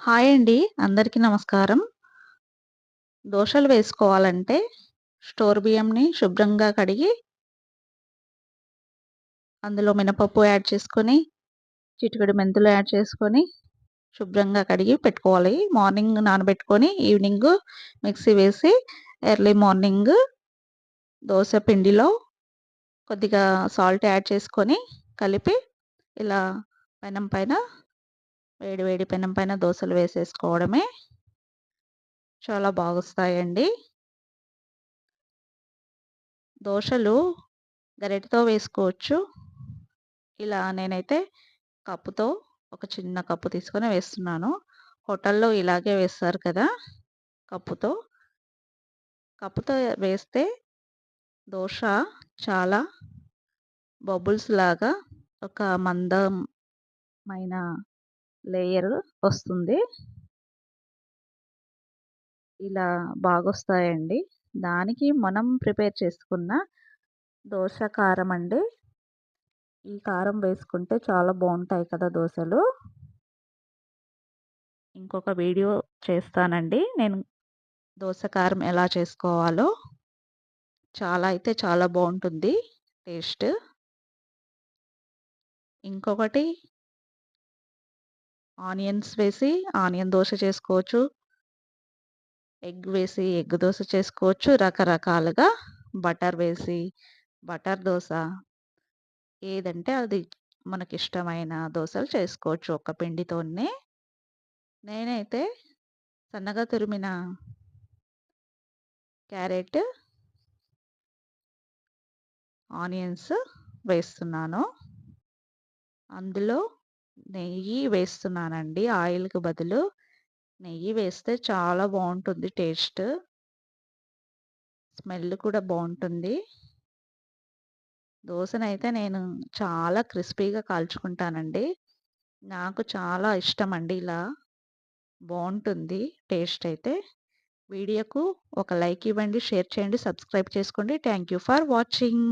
Hi అండి. అందరికీ నమస్కారం. దోశలు వేసుకోవాలంటే స్టోర్ బియ్యంని శుభ్రంగా కడిగి అందులో మినపప్పు యాడ్ చేసుకొని, చిటికెడు మెంతులు యాడ్ చేసుకొని, శుభ్రంగా కడిగి పెట్టుకోవాలి. మార్నింగ్ నానబెట్టుకొని ఈవినింగ్ మిక్సీ వేసి ఎర్లీ మార్నింగ్ దోశ పిండిలో కొద్దిగా సాల్ట్ యాడ్ చేసుకొని కలిపి ఇలా పెనం పైన వేడి వేడి పెనం పైన దోశలు వేసేసుకోవడమే. చాలా బాగుస్తాయండి దోశలు గరిటతో వేసుకోవచ్చు. ఇలా నేనైతే కప్పుతో ఒక చిన్న కప్పు తీసుకొని వేస్తున్నాను. హోటల్‌లో ఇలాగే వేస్తారు కదా! కప్పుతో. కప్పుతో వేస్తే దోశ చాలా బబుల్స్ లాగా ఒక మందమైన లేయర్ వస్తుంది. ఇలా బాగొస్తాయండి. దానికి మనం ప్రిపేర్ చేసుకున్న దోశ కారం అండి. ఈ కారం వేసుకుంటే చాలా బాగుంటాయి కదా దోశలు ఇంకొక వీడియో చేస్తానండి. నేను దోశ కారం ఎలా చేసుకోవాలో. చాలా అయితే చాలా బాగుంటుంది టేస్ట్. ఇంకొకటి ఆనియన్స్ వేసి ఆనియన్ దోశ చేసుకోవచ్చు. ఎగ్ వేసి ఎగ్ దోశ చేసుకోవచ్చు. రకరకాలుగా బటర్ వేసి బటర్ దోశ ఏదంటే అది మనకిష్టమైన దోశలు చేసుకోవచ్చు ఒక్క పిండితోనే. నేనైతే సన్నగా తురిమిన క్యారెట్ ఆనియన్స్ వేస్తున్నాను. అందులో నెయ్యి వేస్తున్నానండి. ఆయిల్‌కి బదులు నెయ్యి వేస్తే చాలా బాగుంటుంది టేస్ట్. స్మెల్ కూడా బాగుంటుంది దోశనైతే నేను చాలా క్రిస్పీగా కాల్చుకుంటానండి. నాకు చాలా ఇష్టం అండి ఇలా. బాగుంటుంది టేస్ట్ అయితే. వీడియోకు ఒక లైక్ ఇవ్వండి, షేర్ చేయండి, సబ్స్క్రైబ్ చేసుకోండి. Thank you for watching.